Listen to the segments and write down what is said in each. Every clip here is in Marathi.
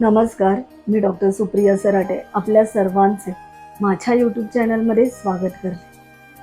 नमस्कार मी डॉक्टर सुप्रिया सराटे आपल्या सर्वांचे माझ्या यूट्यूब चॅनलमध्ये स्वागत करते.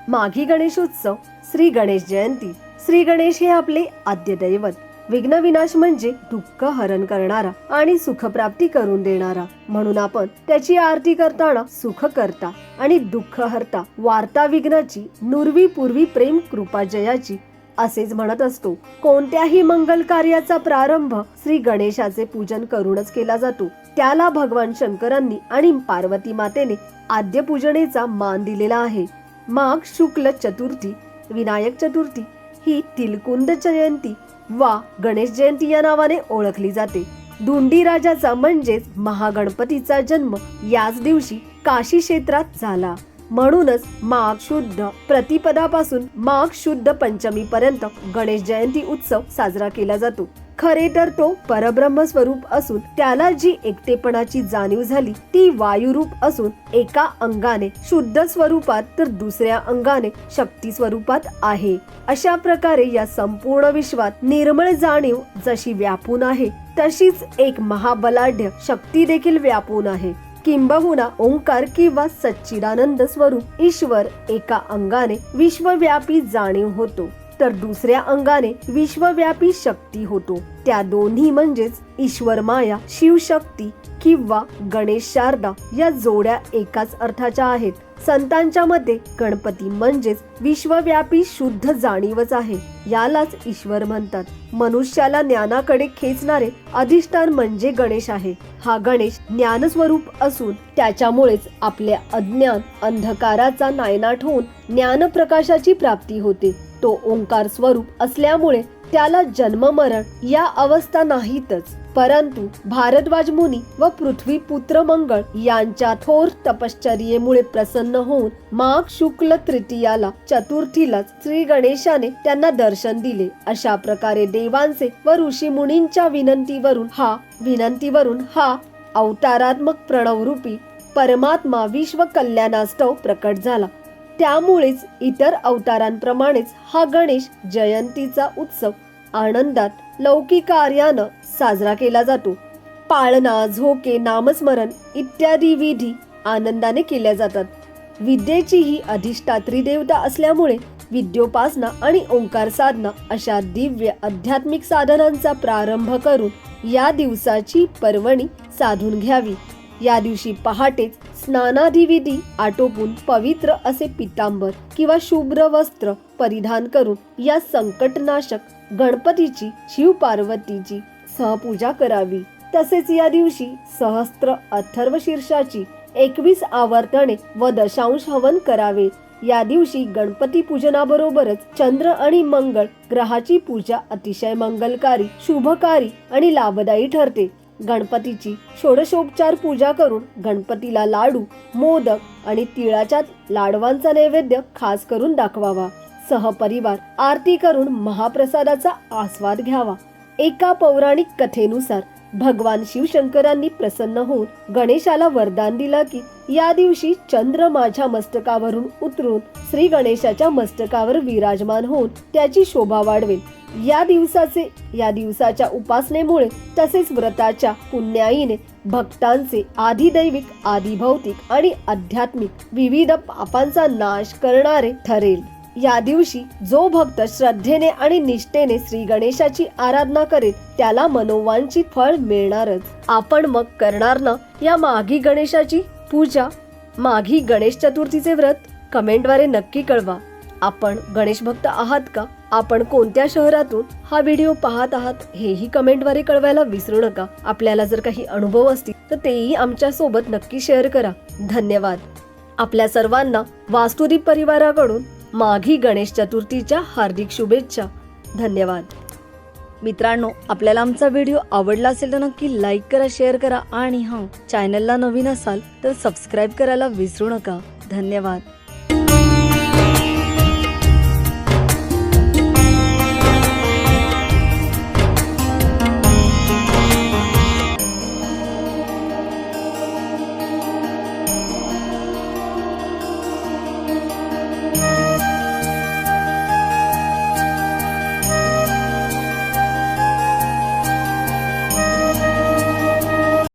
माघी गणेशोत्सव श्री गणेश जयंती. श्री गणेश हे आपले आद्य दैवत. विघ्न विनाश म्हणजे दुःख हरण करणारा आणि सुखप्राप्ती करून देणारा. म्हणून आपण त्याची आरती करताना सुख करता आणि दुःख हरता वार्ता विघ्नाची नुरवी पूर्वी प्रेम कृपा जयाची असेच म्हणत असतो. कोणत्याही मंगल कार्याचा प्रारंभ श्री गणेशाचे पूजन करूनच केला जातो. त्याला भगवान शंकरांनी आणि पार्वती मातेने आद्य पूजनेचा मान दिलेला आहे. माघ शुक्ल चतुर्थी विनायक चतुर्थी ही तिलकुंद जयंती वा गणेश जयंती या नावाने ओळखली जाते. धुंडी राजाचा म्हणजेच महागणपतीचा जन्म याच दिवशी काशी क्षेत्रात झाला. म्हणूनच माघ शुद्ध प्रतिपदापासून माघ शुद्ध पंचमी पर्यंत गणेश जयंती उत्सव साजरा केला जातो. खरे तर तो परब्रह्म स्वरूप असून त्याला जी एकटेपणाची जाणीव झाली ती वायुरूप असून एका अंगाने शुद्ध स्वरूपात तर दुसऱ्या अंगाने शक्ती स्वरूपात आहे. अशा प्रकारे या संपूर्ण विश्वात निर्मळ जाणीव जशी व्यापून आहे तशीच एक महाबलाढ्य शक्ती देखील व्यापून आहे. किंबहुना ओंकार किंवा सच्चिदानंद स्वरूप ईश्वर एका अंगाने विश्वव्यापी जाणीव होतो. तर दुसऱ्या अंगाने विश्वव्यापी शक्ती होतो. त्या दोन्ही म्हणजेच ईश्वर माया शिवशक्ती किंवा गणेश शारदा या जोड्या एकाच अर्थाच्या आहेत. संतांच्या मते गणपती म्हणजेच विश्वव्यापी शुद्ध जाणीवच आहे. यालाच ईश्वर म्हणतात. मनुष्याला ज्ञानाकडे खेचणारे अधिष्ठान म्हणजे गणेश आहे. हा गणेश ज्ञानस्वरूप असून त्याच्यामुळेच आपल्या अज्ञान अंधकाराचा नायनाट होऊन ज्ञान प्रकाशाची प्राप्ती होते. तो ओंकार स्वरूप असल्यामुळे त्याला जन्म मरण या अवस्था नाहीतच. परंतु भारद्वाज मुनी व पृथ्वी पुत्र मंगळ यांच्या थोर तपश्चर्येमुळे प्रसन्न होऊन माघ शुक्ल तृतीयाला चतुर्थीला श्री गणेशाने त्यांना दर्शन दिले. अशा प्रकारे देवांचे व ऋषी मुनींच्या विनंतीवरून हा विनंतीवरून हा अवतारात्मक प्रणवरूपी परमात्मा विश्व कल्याणास्तव प्रकट झाला. त्यामुळेच इतर अवतारांप्रमाणेच हा गणेश जयंतीचा उत्सव आनंदात लौकिक कार्यानं साजरा केला जातो. पाळणा झोके नामस्मरण इत्यादी विधी आनंदाने केल्या जातात. विद्येची ही अधिष्ठात्री देवता असल्यामुळे विद्योपासना आणि ओंकार साधना अशा दिव्य आध्यात्मिक साधनांचा प्रारंभ करून या दिवसाची पर्वणी साधून घ्यावी. या दिवशी पहाटेच स्नानाधिविधी आटोपून पवित्र असे पितांबर किंवा शुभ्र वस्त्र परिधान करून या संकटनाशक गणपतीची शिव पार्वतीची सहपूजा करावी. तसेच या दिवशी सहस्त्र अथर्व शीर्षाची एकवीस आवर्तने व दशांश हवन करावे. या दिवशी गणपती पूजनाबरोबरच चंद्र आणि मंगळ ग्रहाची पूजा अतिशय मंगलकारी शुभकारी आणि लाभदायी ठरते. गणपतीची षोडशोपचार पूजा करून गणपतीला लाडू मोदक आणि तिळाच्या लाडवांचा नैवेद्य खास करून दाखवावा. सहपरिवार आरती करून महाप्रसादाचा आस्वाद घ्यावा. एका पौराणिक कथेनुसार भगवान शिवशंकरांनी प्रसन्न होऊन गणेशाला वरदान दिलं की या दिवशी चंद्र माझ्या मस्तकावरून उतरून श्री गणेशाच्या मस्तकावर विराजमान होऊन त्याची शोभा वाढवेल. या दिवसाचे या दिवसाच्या उपासनेमुळे तसेच व्रताच्या पुण्याईने भक्तांचे आधिदैविक आधिभौतिक आणि आध्यात्मिक विविध पापांचा नाश करणारे ठरेल. या दिवशी जो भक्त श्रद्धेने आणि निष्ठेने श्री गणेशाची आराधना करेल त्याला मनोवांची फळ मिळणारच. आपण मग करणार ना या माघी गणेशाची पूजा? माघी गणेश चतुर्थीचे व्रत? कमेंटद्वारे नक्की कळवा. आपण गणेश भक्त आहात का? आपण कोणत्या शहरातून हा व्हिडिओ पाहत आहात हेही कमेंटद्वारे कळवायला विसरू नका. आपल्याला जर काही अनुभव असतील तर तेही आमच्यासोबत नक्की शेअर करा. धन्यवाद. आपल्या सर्वांना वास्तुदीप परिवाराकडून माघी गणेश चतुर्थीच्या हार्दिक शुभेच्छा. धन्यवाद. मित्रांनो आपल्याला आमचा व्हिडिओ आवडला असेल तर नक्की लाईक करा शेअर करा आणि हां चॅनलला नवीन असाल तर सबस्क्राईब करायला विसरू नका. धन्यवाद.